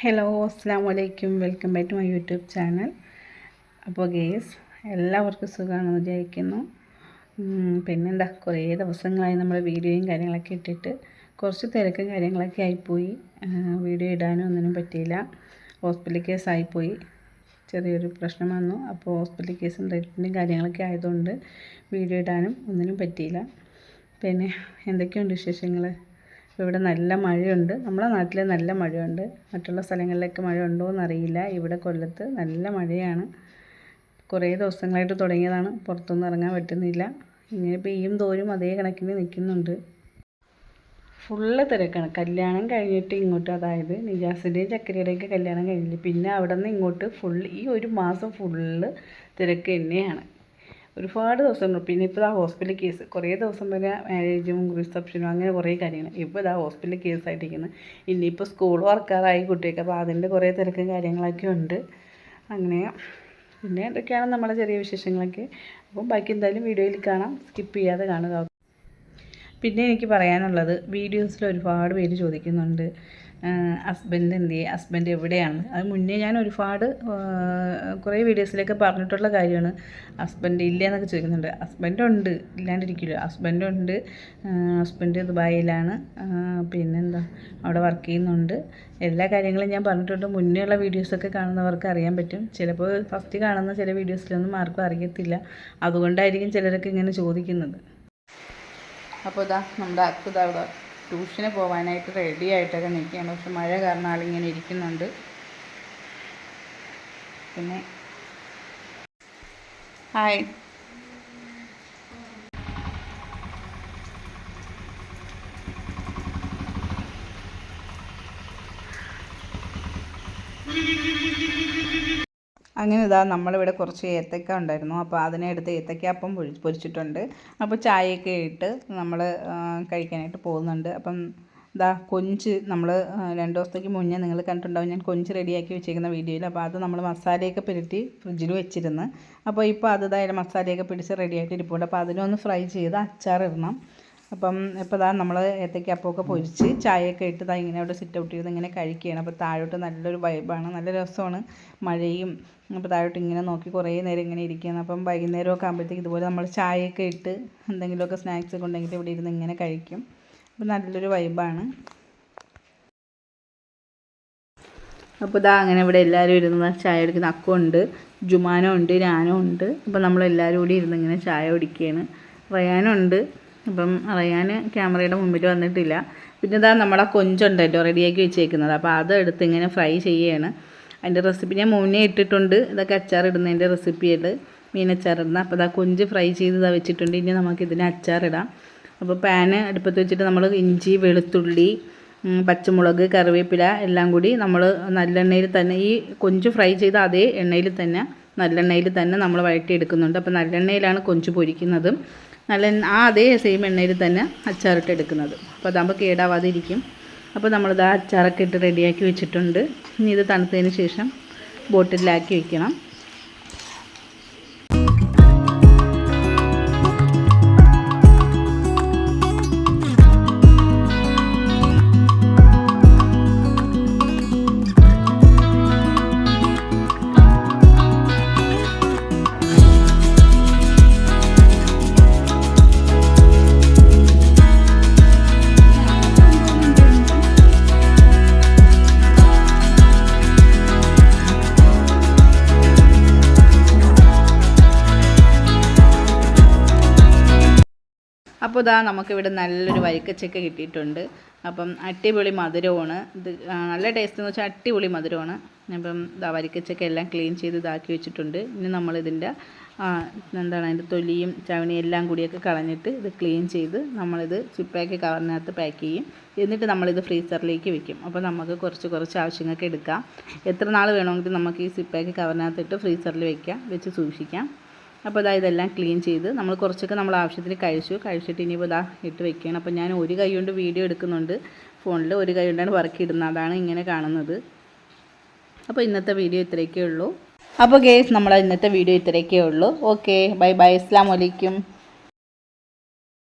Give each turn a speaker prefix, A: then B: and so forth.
A: Hello അസ്സാം വലൈക്കും welcome back to my YouTube channel അപ്പോൾ ഗേസ് എല്ലാവർക്കും സുഖമാണെന്ന് വിചാരിക്കുന്നു. പിന്നെന്താ കുറേ ദിവസങ്ങളായി നമ്മൾ വീഡിയോയും കാര്യങ്ങളൊക്കെ ഇട്ടിട്ട് കുറച്ച് തിരക്കും കാര്യങ്ങളൊക്കെ ആയിപ്പോയി. വീഡിയോ ഇടാനും ഒന്നിനും പറ്റിയില്ല. ഹോസ്പിറ്റൽ കേസ് ആയിപ്പോയി. ചെറിയൊരു പ്രശ്നം വന്നു. അപ്പോൾ ഹോസ്പിറ്റൽ കേസും ട്രീറ്റ്മെന്റും കാര്യങ്ങളൊക്കെ ആയതുകൊണ്ട് വീഡിയോ ഇടാനും ഒന്നിനും പറ്റിയില്ല. പിന്നെ എന്തൊക്കെയുണ്ട് വിശേഷങ്ങൾ ഇവിടെ നല്ല മഴയുണ്ട്. നമ്മുടെ നാട്ടിൽ നല്ല മഴയുണ്ട്. മറ്റുള്ള സ്ഥലങ്ങളിലൊക്കെ മഴ ഉണ്ടോ എന്നറിയില്ല. ഇവിടെ കൊല്ലത്ത് നല്ല മഴയാണ്. കുറേ ദിവസങ്ങളായിട്ട് തുടങ്ങിയതാണ്. പുറത്തൊന്നും ഇറങ്ങാൻ പറ്റുന്നില്ല. ഇങ്ങനെ പെയ്യും തോരും അതേ കണക്കിന് നിൽക്കുന്നുണ്ട്. ഫുള്ള് തിരക്കാണ്. കല്യാണം കഴിഞ്ഞിട്ട് ഇങ്ങോട്ട് അതായത് നിജാസിന്റെയും ചക്കരയുടെയൊക്കെ കല്യാണം കഴിഞ്ഞില്ല? പിന്നെ അവിടെ നിന്ന് ഇങ്ങോട്ട് ഫുൾ ഈ ഒരു മാസം ഫുള്ള് തിരക്ക് തന്നെയാണ്. ഒരുപാട് ദിവസങ്ങൾ. പിന്നെ ഇപ്പോൾ ആ ഹോസ്പിറ്റൽ കേസ്. കുറേ ദിവസം വരെ മാരേജും റിസപ്ഷനും അങ്ങനെ കുറേ കാര്യങ്ങൾ. ഇപ്പോൾ ഇതാ ഹോസ്പിറ്റൽ കേസായിട്ടിരിക്കുന്നത് ഇനിയിപ്പോൾ സ്കൂൾ വർക്കാറായി കുട്ടിയൊക്കെ. അപ്പോൾ അതിന്റെ കുറേ തിരക്കും കാര്യങ്ങളൊക്കെ ഉണ്ട്. അങ്ങനെ പിന്നെ എന്തൊക്കെയാണ് നമ്മുടെ ചെറിയ വിശേഷങ്ങളൊക്കെ? അപ്പം ബാക്കി എന്തായാലും വീഡിയോയിൽ കാണാം. സ്കിപ്പ് ചെയ്യാതെ കാണുക. പിന്നെ എനിക്ക് പറയാനുള്ളത് വീഡിയോസിൽ ഒരുപാട് പേര് ചോദിക്കുന്നുണ്ട് ഹസ്ബൻഡ് എന്ത് ചെയ്യുക ഹസ്ബൻഡ് എവിടെയാണ്? അത് മുന്നേ ഞാൻ ഒരുപാട് കുറേ വീഡിയോസിലൊക്കെ പറഞ്ഞിട്ടുള്ള കാര്യമാണ്. ഹസ്ബൻഡ് ഇല്ല എന്നൊക്കെ ചോദിക്കുന്നുണ്ട്. ഹസ്ബൻഡ് ഉണ്ട് ഇല്ലാണ്ടിരിക്കില്ല. ഹസ്ബൻഡ് ഉണ്ട് ഹസ്ബൻഡ് ദുബായിലാണ് പിന്നെന്താ അവിടെ വർക്ക് ചെയ്യുന്നുണ്ട്. എല്ലാ കാര്യങ്ങളും ഞാൻ പറഞ്ഞിട്ടുണ്ട്. മുന്നേ ഉള്ള വീഡിയോസൊക്കെ കാണുന്നവർക്ക് അറിയാൻ പറ്റും. ചിലപ്പോൾ ഫസ്റ്റ് കാണുന്ന ചില വീഡിയോസിലൊന്നും ആർക്കും അറിയത്തില്ല. അതുകൊണ്ടായിരിക്കും ചിലരൊക്കെ ഇങ്ങനെ ചോദിക്കുന്നത്. അപ്പോൾ ഇതാ നമ്മുടെ അക്കു ഇതാ ഇവിടെ ട്യൂഷന് പോകാനായിട്ട് റെഡി ആയിട്ടൊക്കെ നിൽക്കുകയാണ്. പക്ഷെ മഴ കാരണം ആളിങ്ങനെ ഇരിക്കുന്നുണ്ട്. പിന്നെ ഹായ്. അങ്ങനെ ഇതാ നമ്മളിവിടെ കുറച്ച് ഏത്തക്ക ഉണ്ടായിരുന്നു. അപ്പോൾ അതിനെ എടുത്ത് ഏത്തക്കാപ്പം പൊരി പൊരിച്ചിട്ടുണ്ട്. അപ്പോൾ ചായയൊക്കെ ഇട്ട് നമ്മൾ കഴിക്കാനായിട്ട് പോകുന്നുണ്ട്. അപ്പം ഇതാ കൊഞ്ച് നമ്മൾ രണ്ട് ദിവസത്തേക്ക് മുന്നേ നിങ്ങൾ കണ്ടിട്ടുണ്ടാവും ഞാൻ കൊഞ്ച് റെഡിയാക്കി വെച്ചേക്കുന്ന വീഡിയോയിൽ. അപ്പോൾ അത് നമ്മൾ മസാലയൊക്കെ പുരട്ടി ഫ്രിഡ്ജിൽ വെച്ചിരുന്നു. അപ്പോൾ ഇപ്പോൾ അത് ഇതായാലും മസാലയൊക്കെ പിടിച്ച് റെഡിയായിട്ട് ഇരിപ്പുണ്ട്. അപ്പോൾ അതിനൊന്ന് ഫ്രൈ ചെയ്ത് അച്ചാറിടണം അപ്പം ഇപ്പോൾ ഇതാ നമ്മൾ ഏത്തക്ക അപ്പമൊക്കെ പൊരിച്ച് ചായയൊക്കെ ഇട്ട് ഇതാ ഇങ്ങനെ അവിടെ സിറ്റ് ഔട്ട് ചെയ്ത് ഇങ്ങനെ കഴിക്കുകയാണ്. അപ്പോൾ താഴോട്ട് നല്ലൊരു വൈബാണ് നല്ല രസമാണ്. മഴയും അപ്പോൾ താഴോട്ട് ഇങ്ങനെ നോക്കി കുറേ നേരം ഇങ്ങനെ ഇരിക്കുകയാണ്. അപ്പം വൈകുന്നേരമൊക്കെ ആകുമ്പോഴത്തേക്ക് ഇതുപോലെ നമ്മൾ ചായയൊക്കെ ഇട്ട് എന്തെങ്കിലുമൊക്കെ സ്നാക്സ് ഒക്കെ ഉണ്ടെങ്കിൽ ഇവിടെ ഇരുന്ന് ഇങ്ങനെ കഴിക്കും. അപ്പോൾ നല്ലൊരു വൈബാണ് അപ്പോൾ ഇതാ അങ്ങനെ ഇവിടെ എല്ലാവരും ഇരുന്ന് ചായ കുടിക്കുന്ന അക്കുണ്ട് ജുമാനോ ഉണ്ട് ഞാനും ഉണ്ട്. അപ്പോൾ നമ്മളെല്ലാവരും കൂടി ഇരുന്ന് ഇങ്ങനെ ചായ കുടിക്കുകയാണ്. റയാനുണ്ട് അപ്പം റയാൻ ക്യാമറയുടെ മുമ്പിൽ വന്നിട്ടില്ല. പിന്നെ ഇതാ നമ്മുടെ കൊഞ്ചുണ്ടല്ലോ റെഡിയാക്കി വെച്ചേക്കുന്നത്. അപ്പോൾ അത് എടുത്ത് ഇങ്ങനെ ഫ്രൈ ചെയ്യുകയാണ്. അതിന്റെ റെസിപ്പി ഞാൻ മുന്നേ ഇട്ടിട്ടുണ്ട്. ഇതൊക്കെ അച്ചാർ ഇടുന്നതിന്റെ റെസിപ്പിയിൽ മീൻ ഇടുന്ന. അപ്പോൾ ഇതാ കൊഞ്ച് ഫ്രൈ ചെയ്ത് ഇതാ വെച്ചിട്ടുണ്ട്. ഇനി നമുക്ക് ഇതിന് അച്ചാറിടാം അപ്പോൾ പാന് അടുപ്പത്ത് വെച്ചിട്ട് നമ്മൾ ഇഞ്ചി വെളുത്തുള്ളി പച്ചമുളക് കറിവേപ്പില എല്ലാം കൂടി നമ്മൾ നല്ലെണ്ണയിൽ തന്നെ ഈ കൊഞ്ച് ഫ്രൈ ചെയ്ത അതേ എണ്ണയിൽ തന്നെ നല്ലെണ്ണയിൽ തന്നെ നമ്മൾ വഴറ്റി എടുക്കുന്നുണ്ട് അപ്പോൾ നല്ലെണ്ണയിലാണ് കൊഞ്ച് പൊരിക്കുന്നത്. നല്ല ആ അതേ സെയിം എണ്ണയിൽ തന്നെ അച്ചാറിട്ട് എടുക്കുന്നത്. അപ്പോൾ അതാകുമ്പോൾ കേടാവാതെ ഇരിക്കും അപ്പോൾ നമ്മളിത് അച്ചാറൊക്കെ ഇട്ട് റെഡിയാക്കി വെച്ചിട്ടുണ്ട്. ഇനി ഇത് തണുത്തതിന് ശേഷം ബോട്ടിലാക്കി വെക്കണം. അപ്പോൾ ഇതാ നമുക്കിവിടെ നല്ലൊരു വരിക്കച്ചക്ക കിട്ടിയിട്ടുണ്ട്. അപ്പം അടിപൊളി മധുരമാണ്. ഇത് നല്ല ടേസ്റ്റ് എന്ന് വെച്ചാൽ അടിപൊളി മധുരമാണ്. അപ്പം ഇതാ വരിക്കച്ചക്ക എല്ലാം ക്ലീൻ ചെയ്ത് ഇതാക്കി വെച്ചിട്ടുണ്ട്. ഇനി നമ്മളിതിന്റെ എന്താണ് അതിന്റെ തൊലിയും ചവണിയും എല്ലാം കൂടിയൊക്കെ കളഞ്ഞിട്ട് ഇത് ക്ലീൻ ചെയ്ത് നമ്മളിത് സിപ്പാക്കി കവറിനകത്ത് പാക്ക് ചെയ്യും. എന്നിട്ട് നമ്മളിത് ഫ്രീസറിലേക്ക് വെക്കും. അപ്പോൾ നമുക്ക് കുറച്ച് കുറച്ച് ആവശ്യങ്ങൾക്ക് എടുക്കാം. എത്ര നാൾ വേണമെങ്കിലും നമുക്ക് ഈ സിപ്പാക്കി കവറിനകത്തിട്ട് ഫ്രീസറിൽ വെക്കാം വെച്ച് സൂക്ഷിക്കാം. അപ്പോൾ ഇതാ ഇതെല്ലാം ക്ലീൻ ചെയ്ത് നമ്മൾ കുറച്ചൊക്കെ നമ്മൾ ആവശ്യത്തിന് കഴിച്ചു. കഴിച്ചിട്ട് ഇനിയിപ്പോൾ ഇതാ ഇട്ട് വെക്കുകയാണ്. അപ്പോൾ ഞാൻ ഒരു കൈ കൊണ്ട് വീഡിയോ എടുക്കുന്നുണ്ട്. ഫോണിൽ ഒരു കൈ കൊണ്ടാണ് വർക്ക് ഇടുന്നത് അതാണ് ഇങ്ങനെ കാണുന്നത്. അപ്പോൾ ഇന്നത്തെ വീഡിയോ ഇത്രയൊക്കെ ഉള്ളൂ. അപ്പോൾ ഗേസ് നമ്മളെ ഇന്നത്തെ വീഡിയോ ഇത്രയൊക്കെ ഉള്ളൂ. Okay bye bye. അസ്സാം വലൈക്കും